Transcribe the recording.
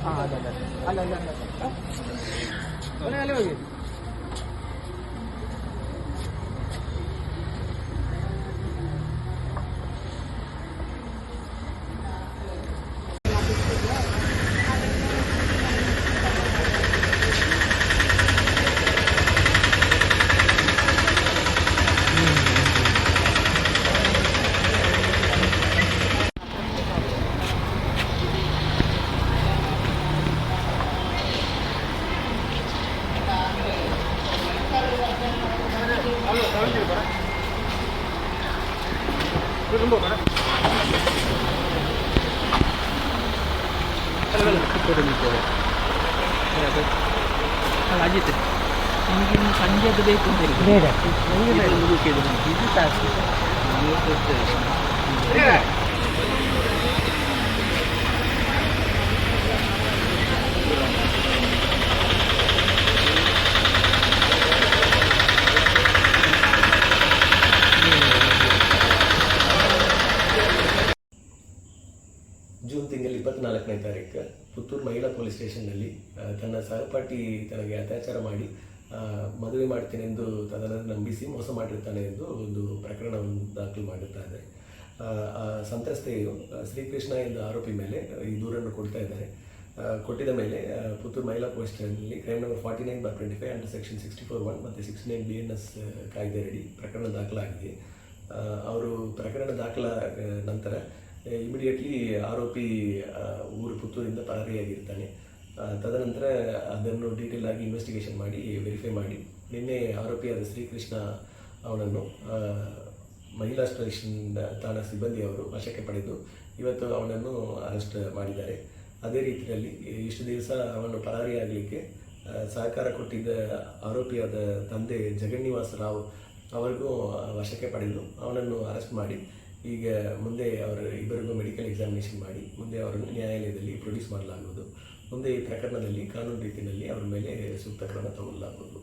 ആ അല്ല അല്ല അല്ല. അല്ല ಅಜಿತ್ ನಿಮಗೆ ಇನ್ನು ಸಂಜೆ ಅದು ಬೇಕು ಅಂತ ಹೇಳಿ ಬೇಡ ಇದು ಸಾಕು ಜೂನ್ ತಿಂಗಳ ಇಪ್ಪತ್ನಾಲ್ಕನೇ ತಾರೀಕು ಪುತ್ತೂರು ಮಹಿಳಾ ಪೊಲೀಸ್ ಸ್ಟೇಷನ್ನಲ್ಲಿ ತನ್ನ ಸಹಪಾಠಿ ತನಗೆ ಅತ್ಯಾಚಾರ ಮಾಡಿ ಮದುವೆ ಮಾಡ್ತೇನೆಂದು ತನ್ನನ್ನು ನಂಬಿಸಿ ಮೋಸ ಮಾಡಿರ್ತಾನೆ ಎಂದು ಒಂದು ಪ್ರಕರಣವನ್ನು ದಾಖಲು ಮಾಡಿರ್ತಾರೆ ಸಂತ್ರಸ್ತೆಯು ಶ್ರೀಕೃಷ್ಣ ಎಂದ ಆರೋಪಿ ಮೇಲೆ ಈ ದೂರನ್ನು ಕೊಡ್ತಾ ಇದ್ದಾರೆ. ಕೊಟ್ಟಿದ ಮೇಲೆ ಪುತ್ತೂರು ಮಹಿಳಾ police ಸ್ಟೇಷನ್ನಲ್ಲಿ crime number forty nine by twenty five under section sixty four one ಮತ್ತು sixty nine B N S ಕಾಯ್ದೆಯಡಿ ಪ್ರಕರಣ ದಾಖಲಾಗಿದೆ. ಅವರು ಪ್ರಕರಣ ದಾಖಲ ನಂತರ ಇಮಿಡಿಯೇಟ್ಲಿ ಆರೋಪಿ ಊರು ಪುತ್ತೂರಿಂದ ಪರಾರಿಯಾಗಿರ್ತಾನೆ. ತದನಂತರ ಅದನ್ನು ಡೀಟೇಲ್ ಆಗಿ ಇನ್ವೆಸ್ಟಿಗೇಷನ್ ಮಾಡಿ ವೆರಿಫೈ ಮಾಡಿ. ನಿನ್ನೆ ಆರೋಪಿಯಾದ ಶ್ರೀಕೃಷ್ಣ ಅವನನ್ನು ಮಹಿಳಾ ಸ್ಟೇಷನ್ ಠಾಣಾ ಸಿಬ್ಬಂದಿಯವರು ವಶಕ್ಕೆ ಪಡೆದು ಇವತ್ತು ಅವನನ್ನು ಅರೆಸ್ಟ್ ಮಾಡಿದ್ದಾರೆ. ಅದೇ ರೀತಿಯಲ್ಲಿ ಇಷ್ಟು ದಿವಸ ಅವನು ಪರಾರಿಯಾಗಲಿಕ್ಕೆ ಸಹಕಾರ ಕೊಟ್ಟಿದ್ದ ಆರೋಪಿಯಾದ ತಂದೆ ಜಗನ್ನಿವಾಸ ರಾವ್ ಅವರಿಗೂ ವಶಕ್ಕೆ ಪಡೆದು ಅವನನ್ನು ಅರೆಸ್ಟ್ ಮಾಡಿ. ಈಗ ಮುಂದೆ ಅವರ ಇಬ್ಬರಿಗೂ ಮೆಡಿಕಲ್ ಎಕ್ಸಾಮಿನೇಷನ್ ಮಾಡಿ, ಮುಂದೆ ಅವರನ್ನು ನ್ಯಾಯಾಲಯದಲ್ಲಿ ಪ್ರೊಡ್ಯೂಸ್ ಮಾಡಲಾಗುವುದು. ಮುಂದೆ ಈ ಪ್ರಕರಣದಲ್ಲಿ ಕಾನೂನು ರೀತಿಯಲ್ಲಿ ಅವರ ಮೇಲೆ ಸೂಕ್ತ ಕ್ರಮ ತಗೊಳ್ಳಲಾಗುವುದು.